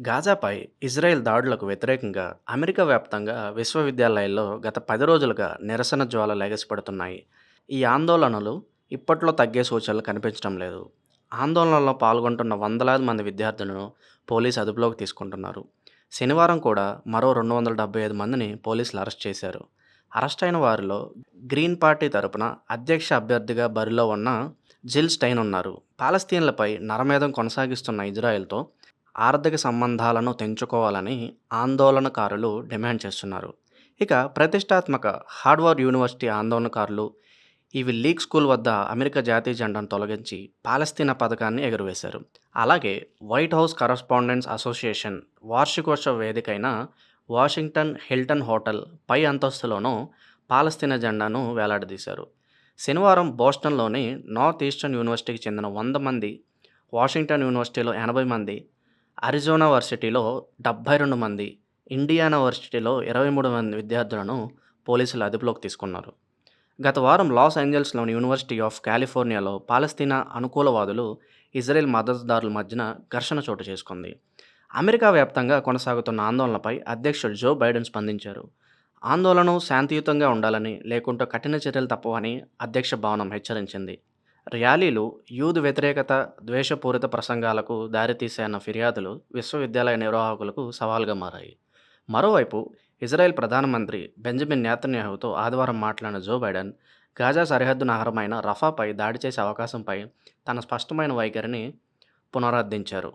గాజాపై Israel దాడులకు వ్యతిరేకంగా America వ్యాప్తంగా విశ్వవిద్యాలయాల్లో గత పది రోజులుగా నిరసన జ్వాల ఎగసిపడుతున్నాయి. ఈ ఆందోళనలు ఇప్పట్లో తగ్గే సూచనలు కనిపించడం లేదు. ఆందోళనలో పాల్గొంటున్న వందలాది మంది విద్యార్థులను పోలీసు అదుపులోకి తీసుకుంటున్నారు. శనివారం కూడా మరో రెండు వందల డెబ్బై ఐదు మందిని పోలీసులు అరెస్ట్ చేశారు. అరెస్ట్ అయిన వారిలో గ్రీన్ పార్టీ తరపున అధ్యక్ష అభ్యర్థిగా బరిలో ఉన్న జిల్ స్టైన్ ఉన్నారు. పాలస్తీన్లపై నరమేధం కొనసాగిస్తున్న ఇజ్రాయెల్తో ఆర్థిక సంబంధాలను తెంచుకోవాలని ఆందోళనకారులు డిమాండ్ చేస్తున్నారు. ఇక ప్రతిష్టాత్మక హార్వర్డ్ యూనివర్సిటీ ఆందోళనకారులు ఇవి లీగ్ స్కూల్ వద్ద అమెరికా జాతీయ జెండాను తొలగించి పాలస్తీనా పథకాన్ని ఎగురవేశారు. అలాగే వైట్ హౌస్ కరస్పాండెంట్స్ అసోసియేషన్ వార్షికోత్సవ వేదికైన వాషింగ్టన్ హిల్టన్ హోటల్ పై అంతస్తులోనూ పాలస్తీనా జెండాను వేలాడదీశారు. శనివారం బోస్టన్లోని నార్త్ ఈస్టర్న్ యూనివర్సిటీకి చెందిన వంద మంది, వాషింగ్టన్ యూనివర్సిటీలో ఎనభై మంది, అరిజోనా వర్సిటీలో డెబ్బై రెండు మంది, ఇండియానా వర్సిటీలో ఇరవై మూడు మంది విద్యార్థులను పోలీసులు అదుపులోకి తీసుకున్నారు. గత వారం లాస్ ఏంజల్స్లోని యూనివర్సిటీ ఆఫ్ కాలిఫోర్నియాలో పాలస్తీనా అనుకూలవాదులు, ఇజ్రాయెల్ మద్దతుదారుల మధ్యన ఘర్షణ చోటు చేసుకుంది. అమెరికా వ్యాప్తంగా కొనసాగుతున్న ఆందోళనపై అధ్యక్షుడు జో బైడెన్ స్పందించారు. ఆందోళన శాంతియుతంగా ఉండాలని, లేకుంటే కఠిన చర్యలు తప్పవని అధ్యక్ష భవనం హెచ్చరించింది. ర్యాలీలు యూదు వ్యతిరేకత, ద్వేషపూరిత ప్రసంగాలకు దారితీశాయన్న ఫిర్యాదులు విశ్వవిద్యాలయ నిర్వాహకులకు సవాల్గా మారాయి. మరోవైపు ఇజ్రాయెల్ ప్రధానమంత్రి బెంజమిన్ నెతన్యాహుతో ఆదివారం మాట్లాడిన జో బైడెన్ గాజా సరిహద్దు నగరమైన రఫాపై దాడి చేసే అవకాశంపై తన స్పష్టమైన వైఖరిని పునరుద్ధరించారు.